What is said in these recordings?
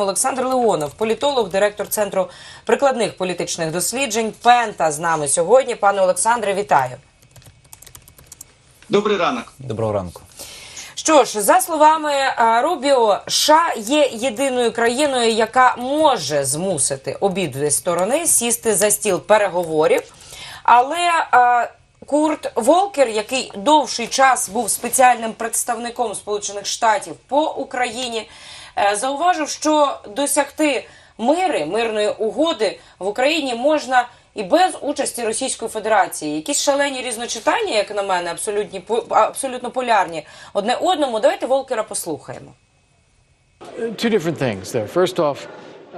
Олександр Леонов, політолог, директор центру прикладних політичних досліджень. Пента з нами сьогодні. Пане Олександре, вітаю. Добрий ранок. Доброго ранку. Що ж, за словами Рубіо, США є єдиною країною, яка може змусити обидві сторони сісти за стіл переговорів. Але а, Курт Волкер, який довший час був спеціальним представником Сполучених Штатів по Україні, зауважив, що досягти мири, мирної угоди в Україні можна. І без участі Російської Федерації якісь шалені різночитання, як на мене, абсолютні абсолютно полярні одне одному. Давайте Волкера послухаємо. Two different things there. First off,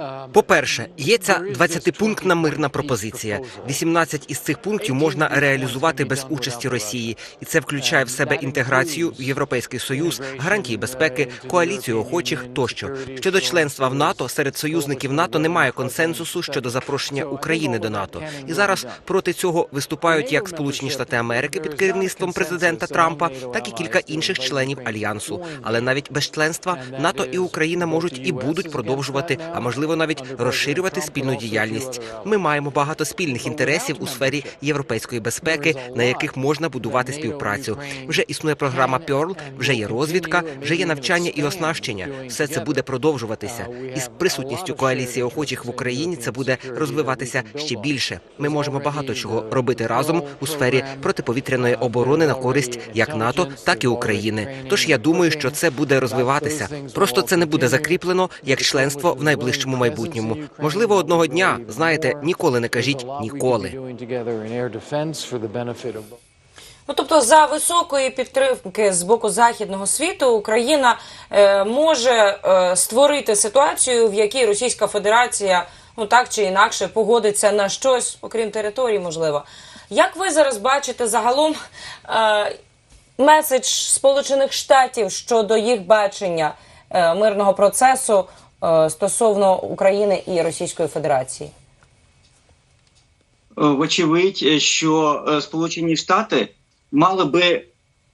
um, По-перше, є ця 20-пунктна мирна пропозиція. 18 із цих пунктів можна реалізувати без участі Росії, і це включає в себе інтеграцію в Європейський Союз, гарантії безпеки, коаліцію охочих тощо. Щодо членства в НАТО серед союзників НАТО немає консенсусу щодо запрошення України до НАТО. І зараз проти цього виступають як Сполучені Штати Америки під керівництвом президента Трампа, так і кілька інших членів альянсу. Але навіть без членства НАТО і Україна можуть і будуть продовжувати, а можливо навіть розширювати спільну діяльність. Ми маємо багато спільних інтересів у сфері європейської безпеки, на яких можна будувати співпрацю. Вже існує програма Pearl, вже є розвідка, вже є навчання і оснащення. Все це буде продовжуватися. Із присутністю коаліції охочих в Україні це буде розвиватися ще більше. Ми можемо багато чого робити разом у сфері протиповітряної оборони на користь як НАТО, так і України. Тож я думаю, що це буде розвиватися. Просто це не буде закріплено як членство в найближчому майбутньому. Можливо, одного дня знаєте, ніколи не кажіть ніколи. Ну тобто, за високої підтримки з боку західного світу Україна е, може е, створити ситуацію, в якій Російська Федерація ну так чи інакше погодиться на щось, окрім території, можливо. Як ви зараз бачите загалом е, меседж Сполучених Штатів щодо їх бачення е, мирного процесу стосовно України і Російської Федерації? Е, Вочевидь, е, що е, Сполучені Штати мали би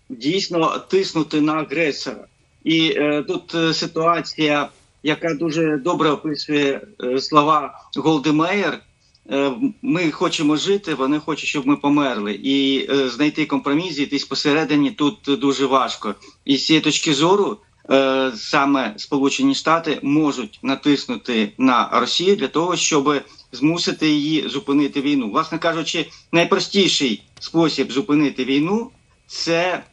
дійсно тиснути на агресора. І е, тут е, ситуація, яка дуже добре описує е, слова Голдимеєр. Е, Ми хочемо жити, вони хочуть, щоб ми померли. І е, знайти компроміс, зійтись посередині тут дуже важко. І з цієї точки зору е, саме Сполучені Штати можуть натиснути на Росію для того, щоб змусити її зупинити війну. Власне кажучи, найпростіший спосіб зупинити війну це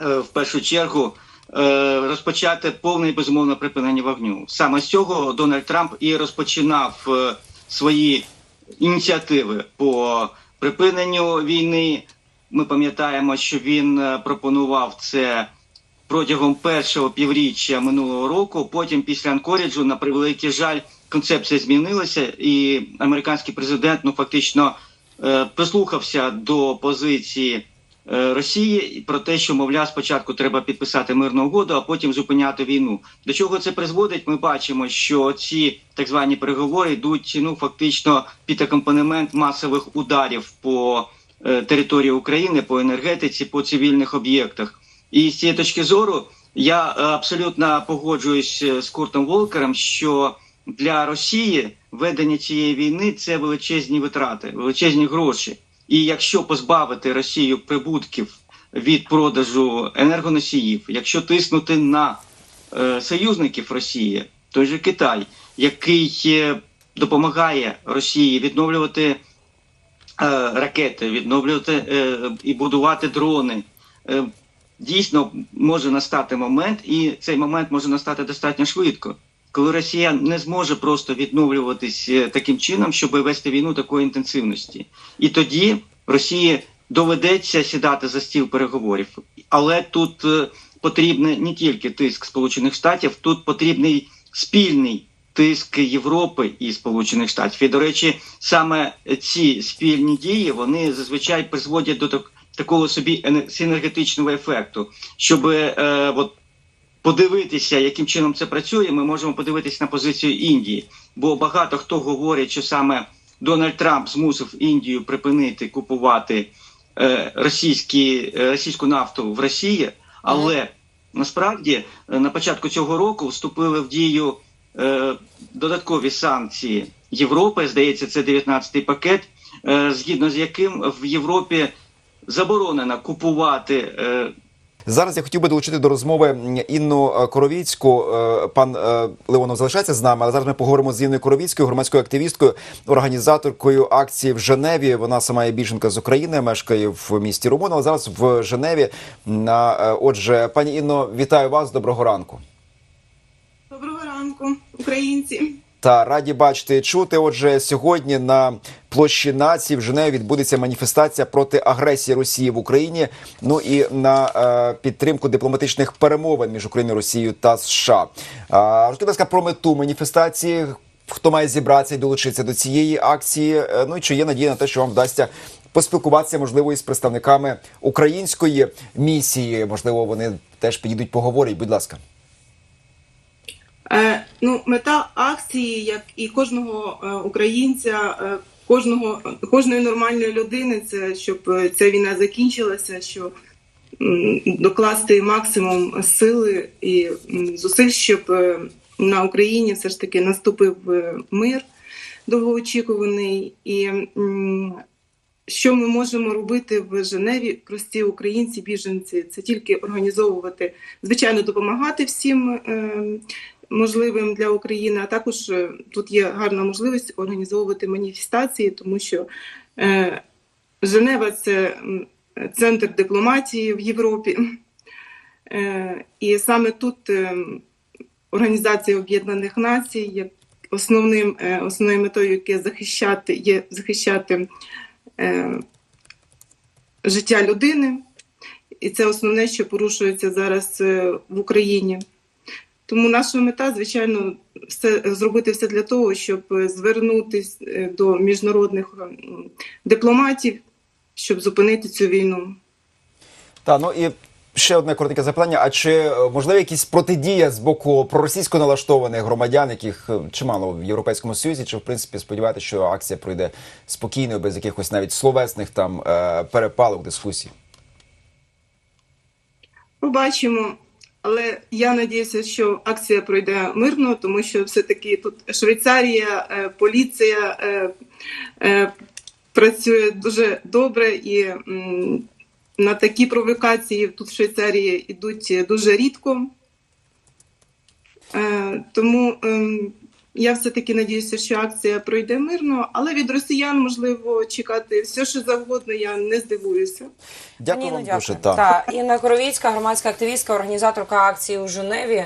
е, в першу чергу е, розпочати повне і безумовне припинення вогню. Саме з цього Дональд Трамп і розпочинав е, свої ініціативи по припиненню війни. Ми пам'ятаємо, що він е, пропонував це протягом першого півріччя минулого року. Потім, після Анкоріджу, на превеликий жаль, концепція змінилася, і американський президент ну фактично е, прислухався до позиції е, Росії про те, що мовляв, спочатку треба підписати мирну угоду, а потім зупиняти війну. До чого це призводить? Ми бачимо, що ці так звані переговори йдуть ну фактично під акомпанемент масових ударів по е, території України, по енергетиці, по цивільних об'єктах. І з цієї точки зору я е, абсолютно погоджуюсь е, з Куртом Волкером, що для Росії ведення цієї війни це величезні витрати, величезні гроші. І якщо позбавити Росію прибутків від продажу енергоносіїв, якщо тиснути на е, союзників Росії, той же Китай, який е, допомагає Росії відновлювати е, ракети, відновлювати е, і будувати дрони. Е, дійсно може настати момент, і цей момент може настати достатньо швидко, коли Росія не зможе просто відновлюватись е, таким чином, щоб вести війну такої інтенсивності. І тоді Росії доведеться сідати за стіл переговорів. Але тут е, потрібен не тільки тиск Сполучених Штатів, тут потрібний спільний тиск Європи і Сполучених Штатів. І, до речі, саме ці спільні дії вони зазвичай призводять до так, такого собі синергетичного ефекту, щоб е, от, подивитися, яким чином це працює, ми можемо подивитися на позицію Індії. Бо багато хто говорить, що саме Дональд Трамп змусив Індію припинити купувати е, російські, е, російську нафту в Росії, але насправді е, на початку цього року вступили в дію е, додаткові санкції Європи. Здається, це 19-й пакет, е, згідно з яким в Європі заборонено купувати. Е, Зараз я хотів би долучити до розмови Інну Коровіцьку. Е, Пан е, Леонов залишається з нами, але зараз ми поговоримо з Інною Коровіцькою, громадською активісткою, організаторкою акції в Женеві. Вона сама є біженка з України, мешкає в місті Румун, але зараз в Женеві. Е, отже, пані Інно, вітаю вас. Доброго ранку. Доброго ранку, українці. Та раді бачити і чути. Отже, сьогодні на площі націй в Женеві відбудеться маніфестація проти агресії Росії в Україні. Ну і на е, підтримку дипломатичних перемовин між Україною, Росією та США. Розкажіть, будь ласка, про мету маніфестації. Хто має зібратися і долучитися до цієї акції? Е, Ну і чи є надія на те, що вам вдасться поспілкуватися, можливо, із представниками української місії? Можливо, вони теж підійдуть, поговорять. Будь ласка. Е, ну, мета акції, як і кожного е, українця, е, кожного кожної нормальної людини, це щоб е, ця війна закінчилася, що м, докласти максимум сили і зусиль, щоб на Україні все ж таки наступив мир довгоочікуваний. І що ми можемо робити в Женеві, прості українці, біженці, це тільки організовувати, звичайно, допомагати всім можливим для України. А також е, тут є гарна можливість організовувати маніфестації, тому що е, Женева це центр дипломатії в Європі. Е, і саме тут Організація Об'єднаних Націй є основним, основною метою, яке захищати, є захищати життя людини, і це основне, що порушується зараз в Україні. Тому наша мета, звичайно, все зробити все для того, щоб звернутися е, до міжнародних дипломатів, щоб зупинити цю війну. Та ну і ще одне коротке запитання: а чи е, можливо якісь протидія з боку проросійсько налаштованих громадян, яких е, чимало в Європейському Союзі, чи в принципі сподіваєтеся, що акція пройде спокійно, без якихось навіть словесних там перепалок, дискусій? Побачимо. Але я надіюся, що акція пройде мирно, тому що все-таки тут Швейцарія, е, поліція е, е, працює дуже добре і на такі провокації тут в Швейцарії йдуть дуже рідко. Тому ем, я все-таки надіюся, що акція пройде мирно, але від росіян можливо чекати все, що завгодно, я не здивуюся. Дякую Ніно, вам дякую. дуже. Та. Та, Інна Коровіцька, громадська активістка, організаторка акції у Женеві.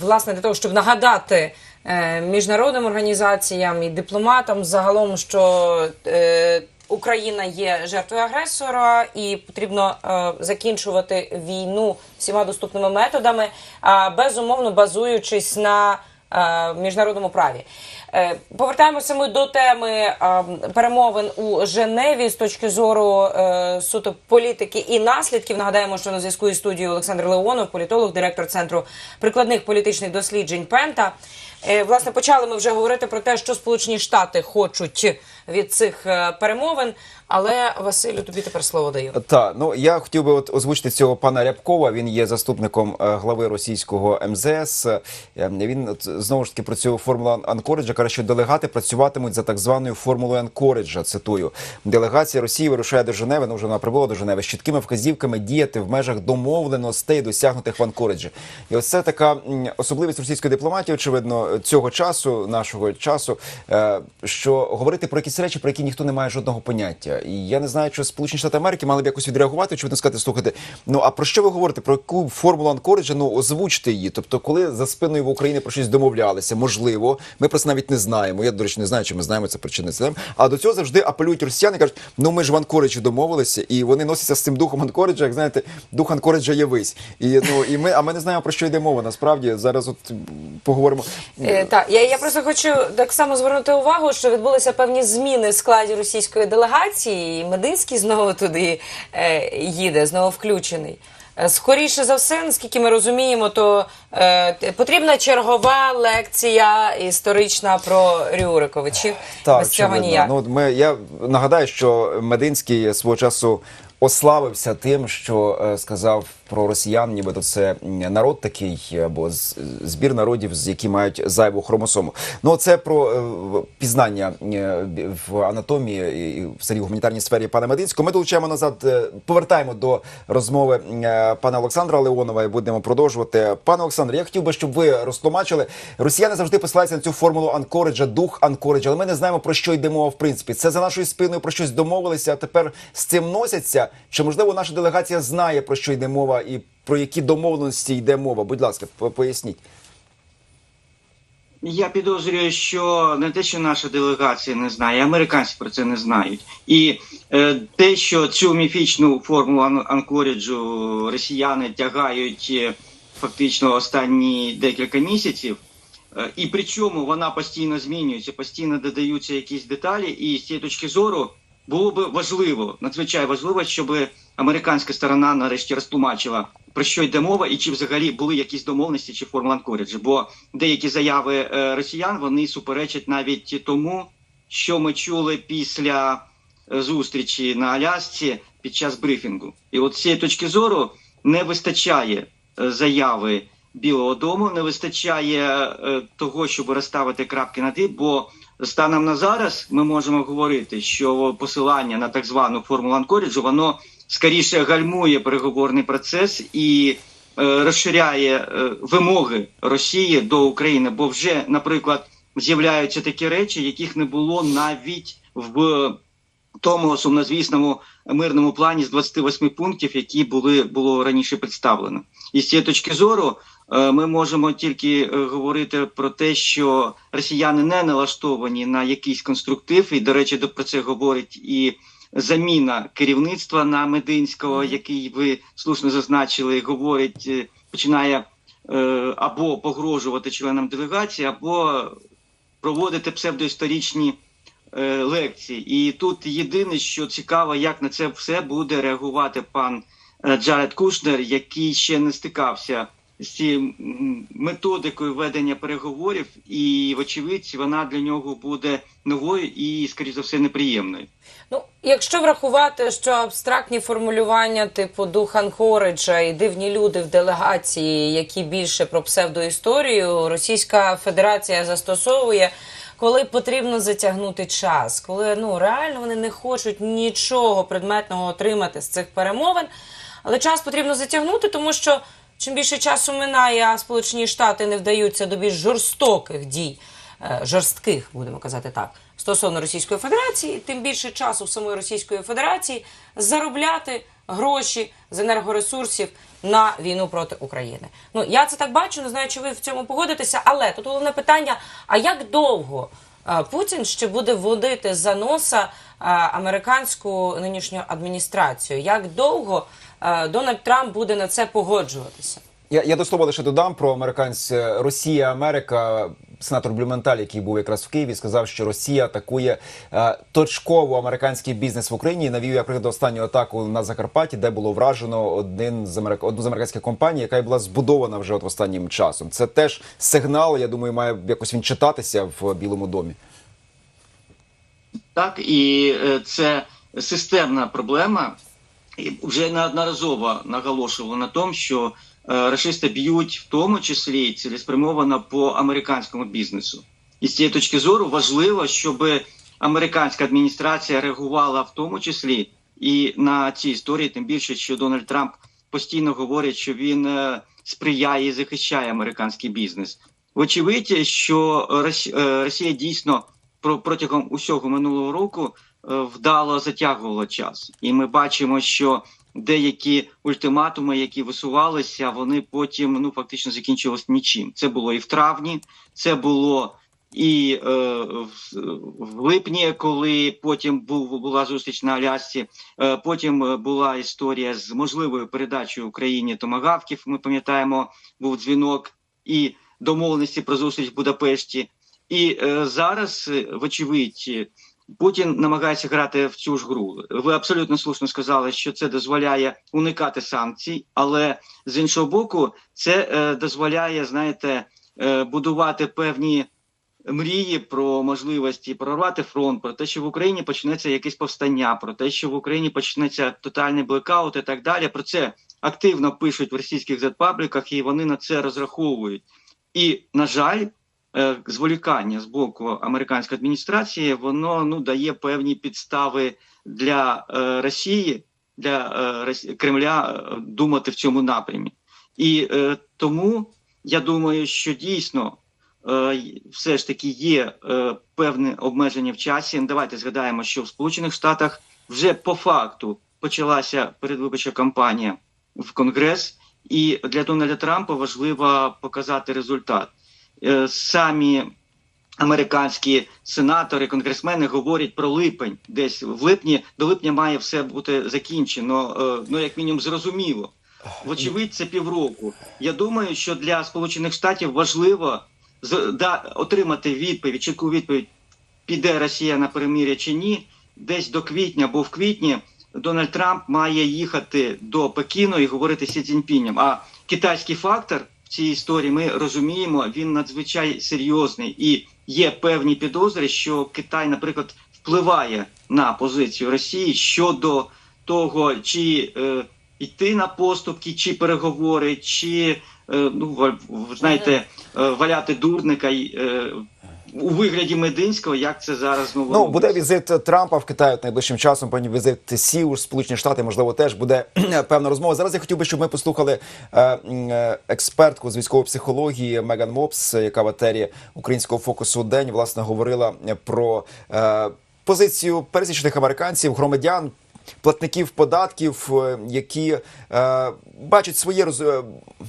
Власне, для того, щоб нагадати е, міжнародним організаціям і дипломатам загалом, що е, Україна є жертвою агресора, і потрібно е, закінчувати війну всіма доступними методами, а, безумовно базуючись на е, міжнародному праві. Е, Повертаємося ми до теми е, перемовин у Женеві з точки зору суто політики і наслідків. Нагадаємо, що на зв'язку із студією Олександр Леонов, політолог, директор центру прикладних політичних досліджень Пента. Власне, почали ми вже говорити про те, що Сполучені Штати хочуть від цих е, перемовин. Але Василю, тобі тепер слово даю. Та ну я хотів би от озвучити цього пана Рябкова. Він є заступником е, глави російського МЗС. Е, Він знову ж таки про цю формулу Анкориджа каже, що делегати працюватимуть за так званою формулою Анкориджа. Цитую, делегація Росії вирушає до Женеви. Ну вже вона прибула до Женеви з чіткими вказівками діяти в межах домовленостей, досягнутих в Анкориджі. І ось це така особливість російської дипломатії, очевидно, цього часу, нашого часу, що говорити про якісь речі, про які ніхто не має жодного поняття. І я не знаю, чи Сполучені Штати Америки мали б якось відреагувати, очевидно сказати, слухайте, ну а про що ви говорите? Про яку формулу Анкориджа? Ну озвучте її. Тобто, коли за спиною в Україні про щось домовлялися, можливо, ми про це навіть не знаємо. Я, до речі, не знаю, чи ми знаємо це причини. Це а до цього завжди апелюють росіяни, кажуть, ну ми ж в Анкориджі домовилися, і вони носяться з цим духом Анкориджа, як знаєте, дух Анкориджа явись. І ну і ми, а ми не знаємо про що йде мова. Насправді зараз, от поговоримо. Е, так, я, я просто хочу так само звернути увагу, що відбулися певні зміни в складі російської делегації. І Мединський знову туди е, їде, знову включений. Е, Скоріше за все, наскільки ми розуміємо, то е, потрібна чергова лекція історична про Рюриковичів. Так, Без цього ніяк. Ну, ми, я нагадаю, що Мединський свого часу ославився тим, що е, сказав про росіян, нібито це народ такий або з- збір народів, які мають зайву хромосому. Ну це про е, пізнання е, в анатомії і в гуманітарній сфері пана Мединського. Ми долучаємо назад, е, повертаємо до розмови е, пана Олександра Леонова і будемо продовжувати. Пане Олександр, я хотів би, щоб ви розтлумачили. Росіяни завжди посилаються на цю формулу Анкориджа, дух Анкориджа, але ми не знаємо про що йде мова в принципі. Це за нашою спиною про щось домовилися, а тепер з цим носяться. Чи можливо наша делегація знає про що йде мова і про які домовленості йде мова? Будь ласка, поясніть. Я підозрюю, що не те, що наша делегація не знає, американці про це не знають. І е, те, що цю міфічну формулу ан- анкоріджу росіяни тягають е, фактично останні декілька місяців, е, і причому вона постійно змінюється, постійно додаються якісь деталі, і з цієї точки зору було би важливо, надзвичайно важливо, щоб американська сторона нарешті розтлумачила, про що йде мова, і чи взагалі були якісь домовленості чи формула анкоріджу. Бо деякі заяви е, росіян вони суперечать навіть тому, що ми чули після е, зустрічі на Алясці під час брифінгу. І от з цієї точки зору не вистачає е, заяви Білого Дому, не вистачає того, щоб розставити крапки над «і», бо станом на зараз ми можемо говорити, що посилання на так звану формулу анкоріджу, воно скоріше гальмує переговорний процес і е, розширяє е, вимоги Росії до України, бо вже, наприклад, з'являються такі речі, яких не було навіть в тому сумнозвісному мирному плані з 28 пунктів, які були було раніше представлено. І з цієї точки зору ми можемо тільки е, говорити про те, що росіяни не налаштовані на якийсь конструктив, і до речі, до- про це говорить і заміна керівництва на Мединського, який ви слушно зазначили, говорить, е, починає е, або погрожувати членам делегації, або проводити псевдоісторичні е, лекції. І тут єдине, що цікаво, як на це все буде реагувати пан е, Джаред Кушнер, який ще не стикався з цією методикою ведення переговорів, і вочевидь вона для нього буде новою і, скоріш за все, неприємною. Ну, якщо врахувати, що абстрактні формулювання типу дух Анкориджа і дивні люди в делегації, які більше про псевдоісторію, Російська Федерація застосовує, коли потрібно затягнути час, коли ну реально вони не хочуть нічого предметного отримати з цих перемовин, але час потрібно затягнути, тому що чим більше часу минає, а Сполучені Штати не вдаються до більш жорстоких дій е, жорстких, будемо казати так, стосовно Російської Федерації, тим більше часу в самої Російської Федерації заробляти гроші з енергоресурсів на війну проти України. Ну я це так бачу, не знаю, чи ви в цьому погодитеся, але тут головне питання: а як довго Путін ще буде водити за носа американську нинішню адміністрацію? Як довго Дональд Трамп буде на це погоджуватися? Я, я до слова лише додам про американське Росія, Америка. Сенатор Блюменталь, який був якраз в Києві, сказав, що Росія атакує е, точково американський бізнес в Україні. Навів я приклад останню атаку на Закарпатті, де було вражено один з америк... одну з американських компаній, яка була збудована вже от останнім часом. Це теж сигнал. Я думаю, має якось він читатися в Білому домі. Так, і е, це системна проблема. І вже неодноразово наголошували на тому, що е, рашисти б'ють в тому числі цілеспрямовано по американському бізнесу. І з цієї точки зору важливо, щоб американська адміністрація реагувала в тому числі і на ці історії, тим більше, що Дональд Трамп постійно говорить, що він е, сприяє і захищає американський бізнес. Вочевидь, що е, Росія дійсно про- протягом усього минулого року вдало затягувала час, і ми бачимо, що деякі ультиматуми, які висувалися, вони потім ну фактично закінчились нічим. Це було і в травні, це було і е, в, липні, коли потім був була зустріч на Алясці. Е, потім е, була історія з можливою передачею Україні томагавків. Ми пам'ятаємо, був дзвінок і домовленості про зустріч в Будапешті. І е, зараз, е, вочевидь, Путін намагається грати в цю ж гру. Ви абсолютно слушно сказали, що це дозволяє уникати санкцій, але з іншого боку, це е, дозволяє, знаєте, е, будувати певні мрії про можливості прорвати фронт, про те, що в Україні почнеться якесь повстання, про те, що в Україні почнеться тотальний блекаут і так далі. Про це активно пишуть в російських зетпабліках, і вони на це розраховують. І, на жаль, зволікання з боку американської адміністрації воно ну дає певні підстави для е, Росії, для е, Кремля е, думати в цьому напрямі. І е, тому я думаю, що дійсно е, все ж таки є е, певне обмеження в часі. Давайте згадаємо, що в Сполучених Штатах вже по факту почалася передвиборча кампанія в Конгрес, і для Дональда Трампа важливо показати результат. Е, Самі американські сенатори, конгресмени говорять про липень. Десь в липні до липня має все бути закінчено. е, Ну як мінімум, зрозуміло. Вочевидь, це півроку. Я думаю, що для Сполучених Штатів важливо да, отримати відповідь, чітку відповідь, піде Росія на перемир'я чи ні. Десь до квітня або в квітні Дональд Трамп має їхати до Пекіну і говорити з Сі Цзіньпінем. А китайський фактор в цій історії ми розуміємо, він надзвичай серйозний. І є певні підозри, що Китай, наприклад, впливає на позицію Росії щодо того, чи е, йти на поступки, чи переговори, чи е, ну знаєте, е, валяти дурника й, е, у вигляді Мединського, як це зараз знову Ну, буде візит Трампа в Китаї найближчим часом. Певні візит Сі у Сполучені Штати. Можливо, теж буде певна розмова. Зараз я хотів би, щоб ми послухали е, е, експертку з військової психології Меган Мопс, яка в етері українського фокусу день власне говорила про е, позицію пересічних американців, громадян. Платників податків, е, які е, бачать своє роз... е,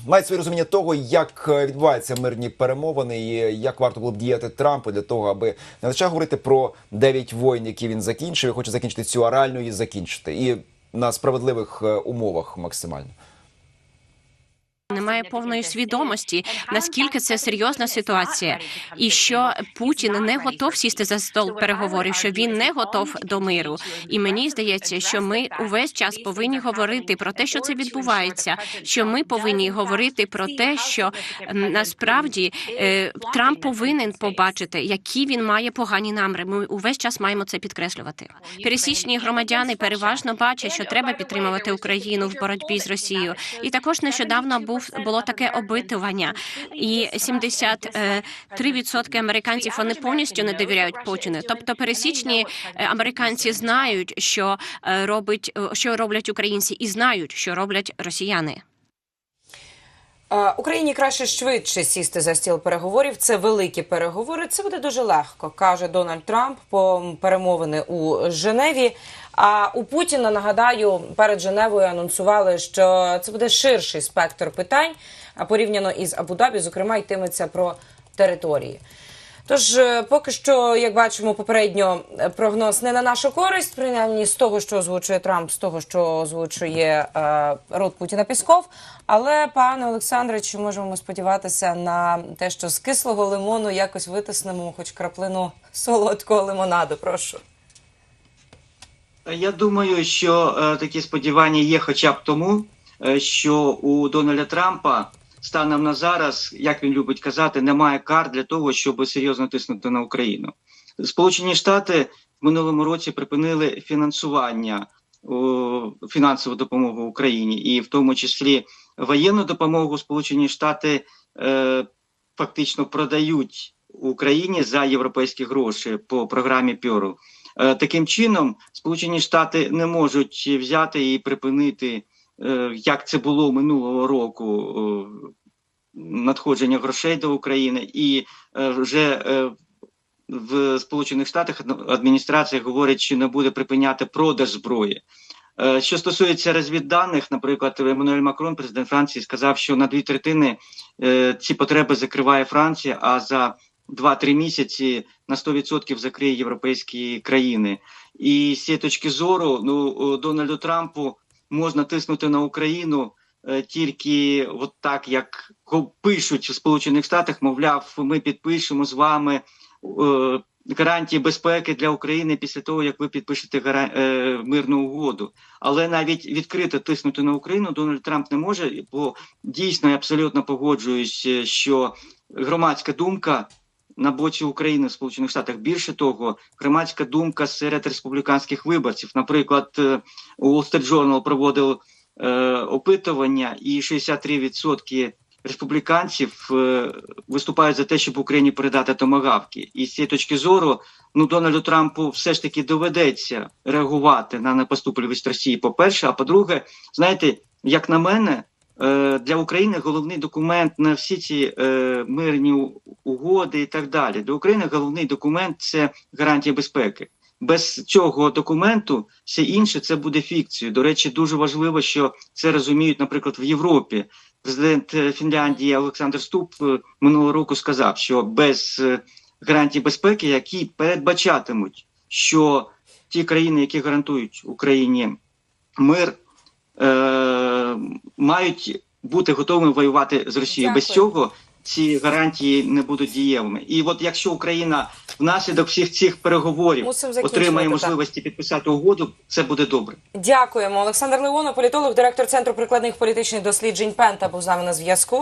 мають своє розуміння того, як е, відбуваються мирні перемовини, і як варто було б діяти Трампу для того, аби не лише говорити про дев'ять воїн, які він закінчив, і хоче закінчити цю аральну і закінчити, і на справедливих умовах максимально. Немає повної свідомості, наскільки це серйозна ситуація, і що Путін не готов сісти за стол переговорів, що він не готов до миру. І мені здається, що ми увесь час повинні говорити про те, що це відбувається. Що ми повинні говорити про те, що насправді е, Трамп повинен побачити, які він має погані наміри. Ми увесь час маємо це підкреслювати. Пересічні громадяни переважно бачать, що треба підтримувати Україну в боротьбі з Росією. І також нещодавно був було таке опитування, і 73% американців вони повністю не довіряють Путіну. Тобто, пересічні е, американці знають, що е, робить е, що роблять українці, і знають, що роблять росіяни. Україні краще швидше сісти за стіл переговорів. Це великі переговори. Це буде дуже легко, каже Дональд Трамп по перемовини у Женеві. А у Путіна нагадаю перед Женевою анонсували, що це буде ширший спектр питань, порівняно із Абу-Дабі, зокрема, йтиметься про території. Тож, е, поки що, як бачимо, попередньо прогноз не на нашу користь, принаймні з того, що озвучує Трамп, з того, що озвучує е, рот Путіна Пісков. Але, пане Олександре, чи можемо ми сподіватися на те, що з кислого лимону якось витиснемо хоч краплину солодкого лимонаду? Прошу. Я думаю, що е, такі сподівання є хоча б тому, е, що у Дональда Трампа станом на зараз, як він любить казати, немає кар для того, щоб серйозно тиснути на Україну. Сполучені Штати в минулому році припинили фінансування фінансову допомогу Україні, і в тому числі воєнну допомогу Сполучені Штати е, фактично продають Україні за європейські гроші по програмі Пьору. Е, Таким чином, Сполучені Штати не можуть взяти і припинити, е, як це було минулого року, е, надходження грошей до України, і вже в Сполучених Штатах адміністрація говорить, що не буде припиняти продаж зброї. Що стосується розвідданих, наприклад, Еммануель Макрон, президент Франції, сказав, що на дві третини ці потреби закриває Франція, а за 2-3 місяці на 100% закриє європейські країни. І з цієї точки зору, ну Дональду Трампу можна тиснути на Україну е, тільки от так, як пишуть в Сполучених Штатах, мовляв, ми підпишемо з вами е, гарантії безпеки для України після того, як ви підпишете е, мирну угоду. Але навіть відкрито тиснути на Україну Дональд Трамп не може, бо дійсно я абсолютно погоджуюсь, що громадська думка на боці України в Сполучених Штатах. Більше того, громадська думка серед республіканських виборців. Наприклад, е, Wall Street Journal проводив е, опитування, і 63% республіканців е, виступають за те, щоб Україні передати томагавки. І з цієї точки зору, ну Дональду Трампу все ж таки доведеться реагувати на непоступливість Росії. По перше, а по-друге, знаєте, як на мене. Е, Для України головний документ на всі ці е, мирні угоди і так далі. Для України головний документ це гарантія безпеки. Без цього документу все інше це буде фікцією. До речі, дуже важливо, що це розуміють, наприклад, в Європі. Президент е, Фінляндії Олександр Ступ минулого року сказав, що без гарантій безпеки, які передбачатимуть, що ті країни, які гарантують Україні мир, е, мають бути готовими воювати з Росією. Без цього ці гарантії не будуть дієвими. І от якщо Україна внаслідок всіх цих переговорів отримає так. можливості підписати угоду, це буде добре. Дякуємо. Олександр Леонов, політолог, директор Центру прикладних політичних досліджень Пента, був з нами на зв'язку.